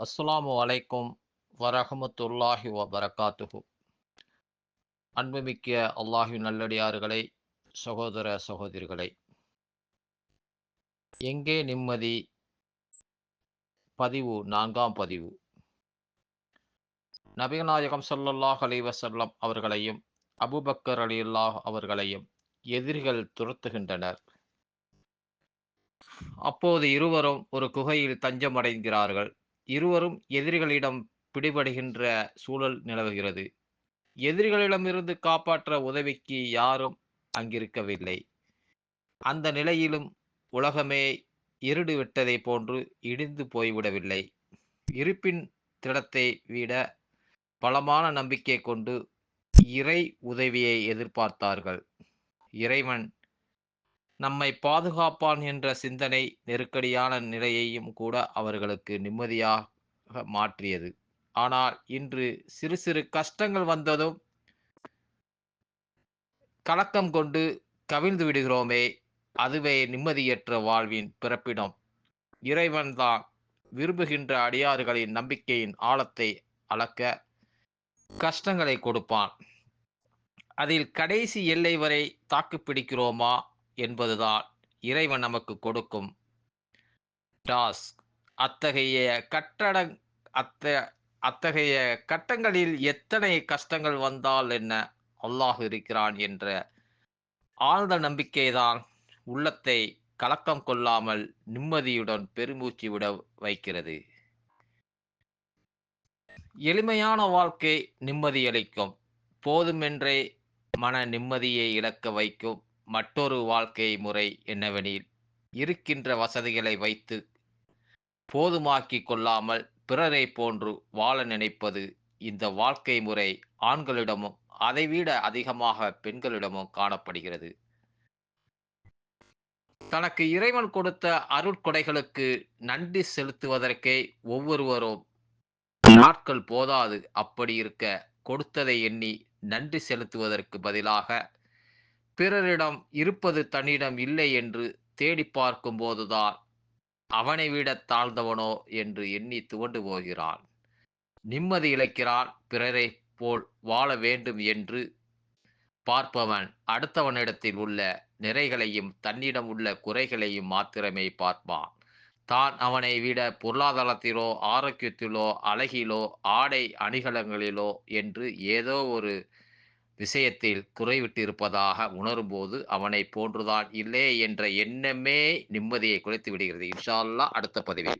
அஸ்லாம் அலைக்கும் வரஹமத்துல்லாஹி வபரகாத்துஹு. அன்புமிக்க அல்லாஹி நல்லடியார்களே சகோதர சகோதரிகளை எங்கே நிம்மதி? பதிவு நான்காம் பதிவு. நபிகநாயகம் ஸல்லல்லாஹு அலைஹி அவர்களையும் அபூபக்கர் அலியுல்லாஹ் அவர்களையும் எதிரிகள் துரத்துகின்றனர். அப்போது இருவரும் ஒரு குகையில் தஞ்சமடைகிறார்கள். இருவரும் எதிரிகளிடம் பிடிபடுகின்ற சூழல் நிலவுகிறது. எதிரிகளிடமிருந்து காப்பாற்ற உதவிக்கு யாரும் அங்கிருக்கவில்லை. அந்த நிலையிலும் உலகமே இருடு விட்டதை போன்று இடிந்து போய்விடவில்லை. இருப்பின் திடத்தை விட பலமான நம்பிக்கை கொண்டு இறை உதவியை எதிர்பார்த்தார்கள். இறைவன் நம்மை பாதுகாப்பான் என்ற சிந்தனை நெருக்கடியான நிலையையும் கூட அவர்களுக்கு நிம்மதியாக மாற்றியது. ஆனால் இன்று சிறு சிறு கஷ்டங்கள் வந்ததும் கலக்கம் கொண்டு கவிழ்ந்து விடுகிறோமே அதுவே நிம்மதியற்ற வாழ்வின் பிறப்பிடம். இறைவன்தான் விரும்புகின்ற அடியார்களின் நம்பிக்கையின் ஆழத்தை அளக்க கஷ்டங்களை கொடுப்பான். அதில் கடைசி எல்லை வரை தாக்கு பிடிக்கிறோமா என்பதுதான் இறைவன் நமக்கு கொடுக்கும் டாஸ்க். அத்தகைய கட்டட அத்த அத்தகைய கட்டங்களில் எத்தனை கஷ்டங்கள் வந்தால் என்ன? அல்லாஹ் இருக்கிறான் என்ற ஆழ்ந்த நம்பிக்கைதான் உள்ளத்தை கலக்கம் கொள்ளாமல் நிம்மதியுடன் பெருமூச்சு விட வைக்கிறது. எளிமையான வாழ்க்கை நிம்மதியளிக்கும். போதுமென்றே மன நிம்மதியை இழக்க வைக்கும். மற்றொரு வாழ்க்கை முறை என்னவெனில் இருக்கின்ற வசதிகளை வைத்து போதுமாக்கி கொள்ளாமல் பிறரை போன்று வாழ நினைப்பது இந்த வாழ்க்கை முறை ஆண்களிடமும் அதைவிட அதிகமாக பெண்களிடமும் காணப்படுகிறது. தனக்கு இறைவன் கொடுத்த அருட்கொடைகளுக்கு நன்றி செலுத்துவதற்கே ஒவ்வொருவரும் நாட்கள் போதாது அப்படி இருக்க கொடுத்ததை எண்ணி நன்றி செலுத்துவதற்கு பதிலாக பிறரிடம் இருப்பது தன்னிடம் இல்லை என்று தேடி பார்க்கும் போதுதான் அவனை விட தாழ்ந்தவனோ என்று எண்ணி துவண்டு போகிறான். நிம்மதி இழைக்கிறான் பிறரை போல் வாழ வேண்டும் என்று பார்ப்பவன் அடுத்தவனிடத்தில் உள்ள நிறைகளையும் தன்னிடம் உள்ள குறைகளையும் மாத்திரமே பார்ப்பான். தான் அவனை விட பொருளாதாரத்திலோ ஆரோக்கியத்திலோ அழகிலோ ஆடை அணிகலங்களிலோ என்று ஏதோ ஒரு விஷயத்தில் குறைவிட்டிருப்பதாக உணரும்போது அவனை போன்றுதான் இல்லை என்ற எண்ணமே நிம்மதியை குறைத்து விடுகிறது இன்ஷா அல்லாஹ் அடுத்த பதிவில்